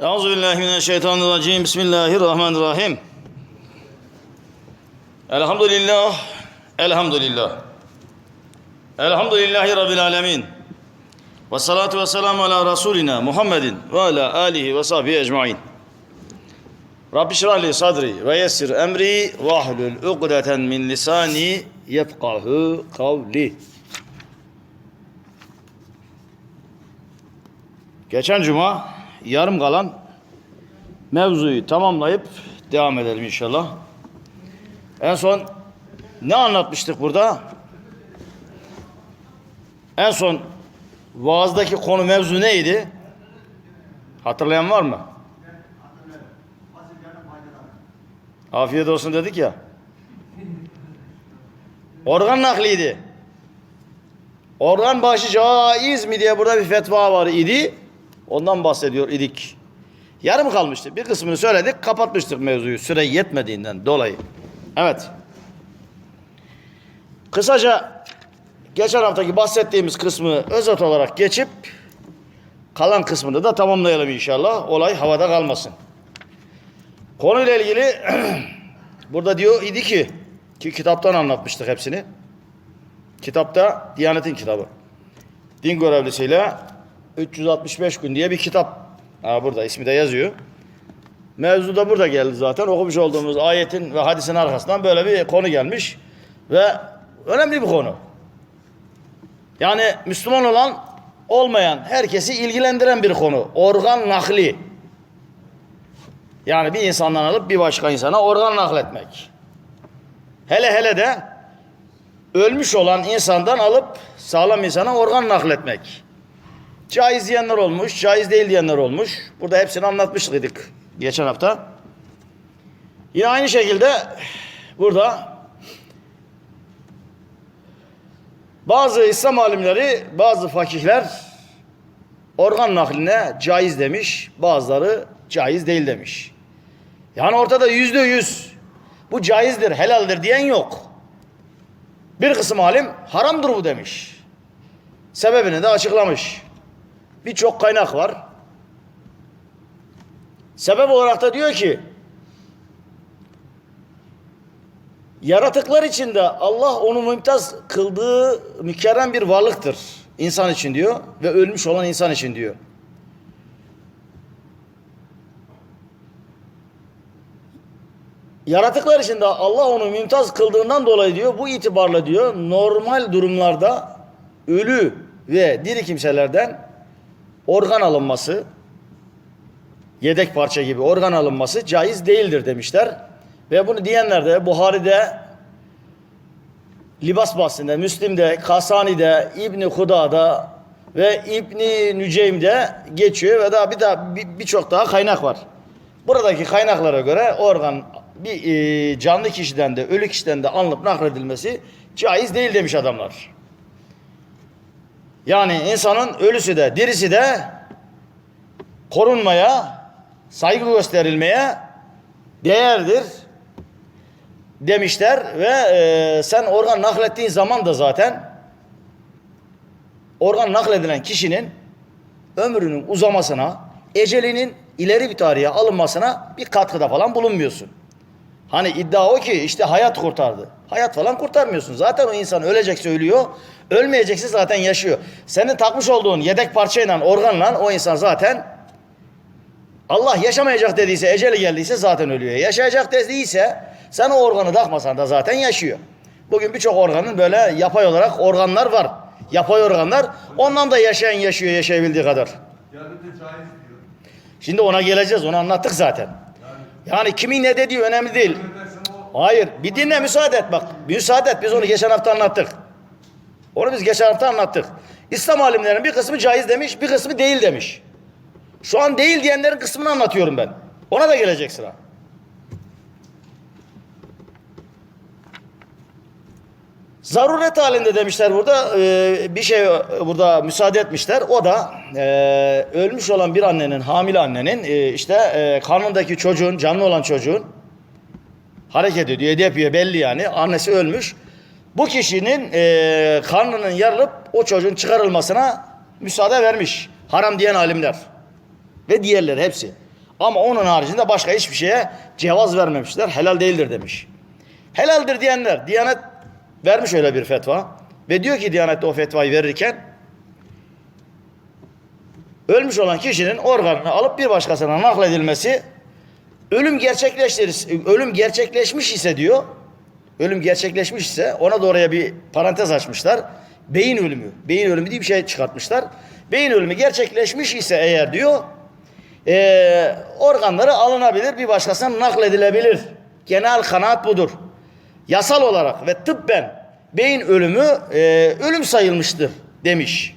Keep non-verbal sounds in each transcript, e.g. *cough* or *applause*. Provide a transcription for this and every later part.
Euzu billahi mineşşeytanirracim. Bismillahirrahmanirrahim. Elhamdülillah. Elhamdülillah. Elhamdülillahi rabbil alamin. Ve salatu ve selamu ala rasulina Muhammedin ve ala alihi ve sahbihi ecmaîn. Rabbi şrah li sadri ve yessir emri ve ahlul ukdeten min lisani yefkahu kavli. Geçen cuma yarım kalan mevzuyu tamamlayıp devam edelim inşallah. En son ne anlatmıştık burada? En son vaazdaki konu mevzu neydi? Hatırlayan var mı? Afiyet olsun dedik ya. Organ nakliydi. Organ başı caiz mi diye burada bir fetva var idi. Ondan bahsediyor idik. Yarım kalmıştı. Bir kısmını söyledik, kapatmıştık mevzuyu süre yetmediğinden dolayı. Evet. Kısaca geçen haftaki bahsettiğimiz kısmı özet olarak geçip kalan kısmını da tamamlayalım inşallah. Olay havada kalmasın. Konuyla ilgili *clears throat* burada diyor idi ki ki kitaptan anlatmıştık hepsini. Kitapta Diyanet'in kitabı. Din görevlisiyle 365 gün diye bir kitap. Ha, burada ismi de yazıyor. Mevzu da burada geldi zaten. Okumuş olduğumuz ayetin ve hadisin arkasından böyle bir konu gelmiş. Ve önemli bir konu. Yani Müslüman olan olmayan herkesi ilgilendiren bir konu. Organ nakli. Yani bir insandan alıp bir başka insana organ nakletmek. Hele hele de ölmüş olan insandan alıp sağlam insana organ nakletmek. Caiz diyenler olmuş, caiz değil diyenler olmuş. Burada hepsini anlatmıştık geçen hafta. Yine aynı şekilde burada bazı İslam alimleri, bazı fakihler organ nakline caiz demiş, bazıları caiz değil demiş. Yani ortada yüzde yüz bu caizdir, helaldir diyen yok. Bir kısım alim haramdır bu demiş. Sebebini de açıklamış. Birçok kaynak var. Sebep olarak da diyor ki yaratıklar içinde Allah onu mümtaz kıldığı mükerrem bir varlıktır. insan için diyor ve ölmüş olan insan için diyor. Yaratıklar içinde Allah onu mümtaz kıldığından dolayı diyor bu itibarla diyor normal durumlarda ölü ve diri kimselerden organ alınması yedek parça gibi organ alınması caiz değildir demişler. Ve bunu diyenler de Buhari'de Libas bahsinde, Müslim'de, Kasani'de, İbni Huda'da ve İbni Nüceym'de geçiyor ve daha bir daha birçok daha kaynak var. Buradaki kaynaklara göre organ bir e, canlı kişiden de ölü kişiden de alınıp nakledilmesi caiz değil demiş adamlar. Yani insanın ölüsü de dirisi de korunmaya, saygı gösterilmeye değerdir demişler ve e, sen organ naklettiğin zaman da zaten organ nakledilen kişinin ömrünün uzamasına, ecelinin ileri bir tarihe alınmasına bir katkıda falan bulunmuyorsun. Hani iddia o ki işte hayat kurtardı. Hayat falan kurtarmıyorsun. Zaten o insan ölecekse ölüyor. Ölmeyecekse zaten yaşıyor. Senin takmış olduğun yedek parçayla, organla o insan zaten Allah yaşamayacak dediyse, eceli geldiyse zaten ölüyor. Yaşayacak dediyse sen o organı takmasan da zaten yaşıyor. Bugün birçok organın böyle yapay olarak organlar var. Yapay organlar. Ondan da yaşayan yaşıyor yaşayabildiği kadar. Şimdi ona geleceğiz. Onu anlattık zaten. Yani kimin ne dediği önemli değil. Hayır. Bir dinle müsaade et bak. Müsaade et. Biz onu geçen hafta anlattık. Onu biz geçen hafta anlattık. İslam alimlerinin bir kısmı caiz demiş, bir kısmı değil demiş. Şu an değil diyenlerin kısmını anlatıyorum ben. Ona da gelecek sıra. Zaruret halinde demişler burada e, bir şey burada müsaade etmişler. O da e, ölmüş olan bir annenin, hamile annenin e, işte karnındaki çocuğun, canlı olan çocuğun hareket ediyor, yapıyor belli yani. Annesi ölmüş. Bu kişinin e, karnının yarılıp o çocuğun çıkarılmasına müsaade vermiş. Haram diyen alimler. Ve diğerleri hepsi. Ama onun haricinde başka hiçbir şeye cevaz vermemişler. Helal değildir demiş. Helaldir diyenler, Diyanet vermiş öyle bir fetva. Ve diyor ki Diyanet o fetvayı verirken ölmüş olan kişinin organını alıp bir başkasına nakledilmesi ölüm gerçekleştirir, ölüm gerçekleşmiş ise diyor, ölüm gerçekleşmiş ise ona da oraya bir parantez açmışlar. Beyin ölümü, beyin ölümü diye bir şey çıkartmışlar. Beyin ölümü gerçekleşmiş ise eğer diyor, eee, organları alınabilir, bir başkasına nakledilebilir. Genel kanaat budur. Yasal olarak ve tıbben beyin ölümü eee, ölüm sayılmıştır demiş.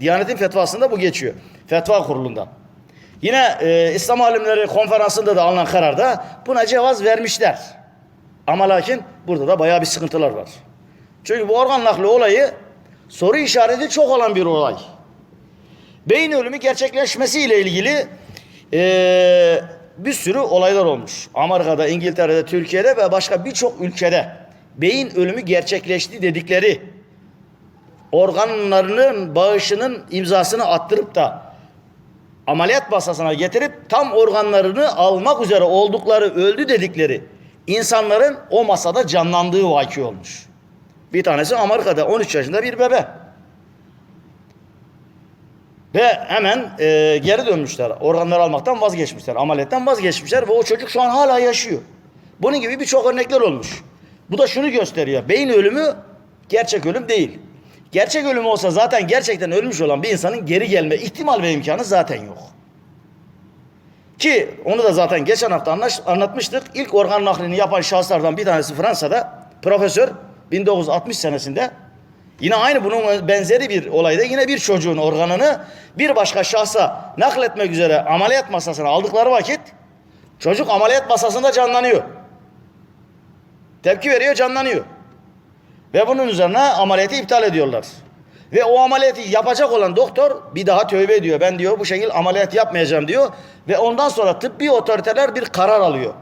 Diyanetin fetvasında bu geçiyor. Fetva kurulunda. Yine e, İslam alimleri konferansında da alınan kararda buna cevaz vermişler. Ama lakin burada da bayağı bir sıkıntılar var. Çünkü bu organ nakli olayı soru işareti çok olan bir olay. Beyin ölümü gerçekleşmesiyle ilgili e, bir sürü olaylar olmuş. Amerika'da, İngiltere'de, Türkiye'de ve başka birçok ülkede beyin ölümü gerçekleşti dedikleri organlarının bağışının imzasını attırıp da ameliyat masasına getirip tam organlarını almak üzere oldukları öldü dedikleri insanların o masada canlandığı vaki olmuş. Bir tanesi Amerika'da 13 yaşında bir bebe. Ve hemen e, geri dönmüşler. Organları almaktan vazgeçmişler. Ameliyattan vazgeçmişler ve o çocuk şu an hala yaşıyor. Bunun gibi birçok örnekler olmuş. Bu da şunu gösteriyor. Beyin ölümü gerçek ölüm değil. Gerçek ölüm olsa zaten gerçekten ölmüş olan bir insanın geri gelme ihtimal ve imkanı zaten yok. Ki onu da zaten geçen hafta anlaş, anlatmıştık. İlk organ naklini yapan şahıslardan bir tanesi Fransa'da profesör 1960 senesinde yine aynı bunun benzeri bir olayda yine bir çocuğun organını bir başka şahsa nakletmek üzere ameliyat masasına aldıkları vakit çocuk ameliyat masasında canlanıyor. Tepki veriyor canlanıyor. Ve bunun üzerine ameliyatı iptal ediyorlar. Ve o ameliyatı yapacak olan doktor bir daha tövbe ediyor. Ben diyor bu şekilde ameliyat yapmayacağım diyor. Ve ondan sonra tıbbi otoriteler bir karar alıyor.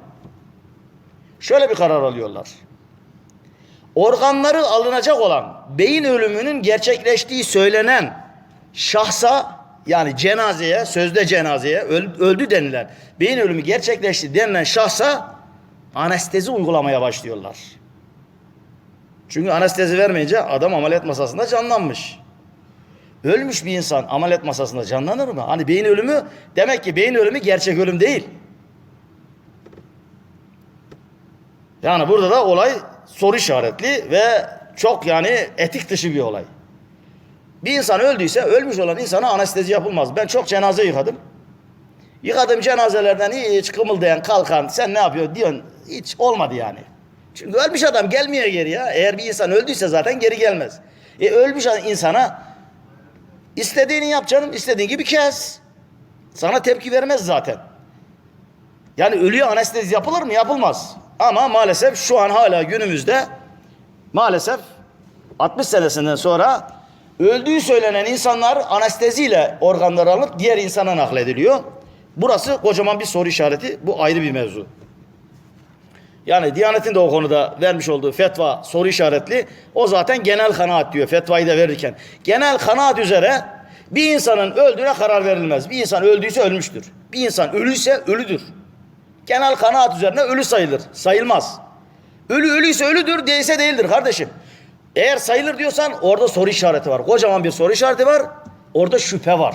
Şöyle bir karar alıyorlar. Organları alınacak olan beyin ölümünün gerçekleştiği söylenen şahsa yani cenazeye, sözde cenazeye öl- öldü denilen beyin ölümü gerçekleşti denilen şahsa anestezi uygulamaya başlıyorlar. Çünkü anestezi vermeyince adam ameliyat masasında canlanmış. Ölmüş bir insan ameliyat masasında canlanır mı? Hani beyin ölümü demek ki beyin ölümü gerçek ölüm değil. Yani burada da olay soru işaretli ve çok yani etik dışı bir olay. Bir insan öldüyse ölmüş olan insana anestezi yapılmaz. Ben çok cenaze yıkadım. Yıkadığım cenazelerden hiç kımıldayan kalkan sen ne yapıyorsun diyorsun. Hiç olmadı yani. Çünkü ölmüş adam gelmiyor geri ya. Eğer bir insan öldüyse zaten geri gelmez. E ölmüş insana istediğini yap canım, istediğin gibi kes. Sana tepki vermez zaten. Yani ölüye anestezi yapılır mı? Yapılmaz. Ama maalesef şu an hala günümüzde maalesef 60 senesinden sonra öldüğü söylenen insanlar anesteziyle organları alınıp diğer insana naklediliyor. Burası kocaman bir soru işareti. Bu ayrı bir mevzu. Yani Diyanet'in de o konuda vermiş olduğu fetva soru işaretli. O zaten genel kanaat diyor fetvayı da verirken. Genel kanaat üzere bir insanın öldüğüne karar verilmez. Bir insan öldüyse ölmüştür. Bir insan ölüyse ölüdür. Genel kanaat üzerine ölü sayılır. Sayılmaz. Ölü ölüyse ölüdür, değilse değildir kardeşim. Eğer sayılır diyorsan orada soru işareti var. Kocaman bir soru işareti var. Orada şüphe var.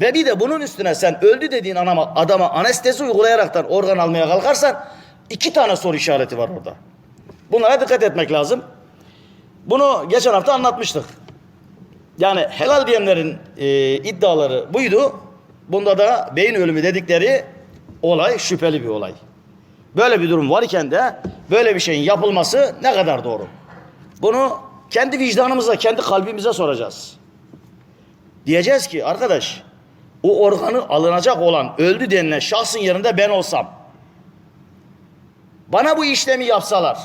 Ve bir de bunun üstüne sen öldü dediğin adama, adama anestezi uygulayaraktan organ almaya kalkarsan iki tane soru işareti var orada. Bunlara dikkat etmek lazım. Bunu geçen hafta anlatmıştık. Yani helal diyenlerin e, iddiaları buydu. Bunda da beyin ölümü dedikleri olay şüpheli bir olay. Böyle bir durum varken de böyle bir şeyin yapılması ne kadar doğru? Bunu kendi vicdanımıza, kendi kalbimize soracağız. Diyeceğiz ki arkadaş o organı alınacak olan öldü denilen şahsın yerinde ben olsam bana bu işlemi yapsalar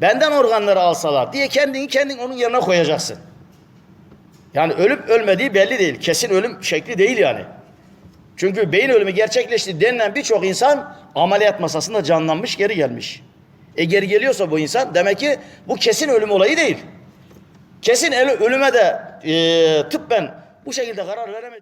benden organları alsalar diye kendini kendin onun yerine koyacaksın. Yani ölüp ölmediği belli değil. Kesin ölüm şekli değil yani. Çünkü beyin ölümü gerçekleşti denilen birçok insan ameliyat masasında canlanmış geri gelmiş. E geri geliyorsa bu insan demek ki bu kesin ölüm olayı değil. Kesin ölü- ölüme de e, tıbben bu şekilde karar veremedi.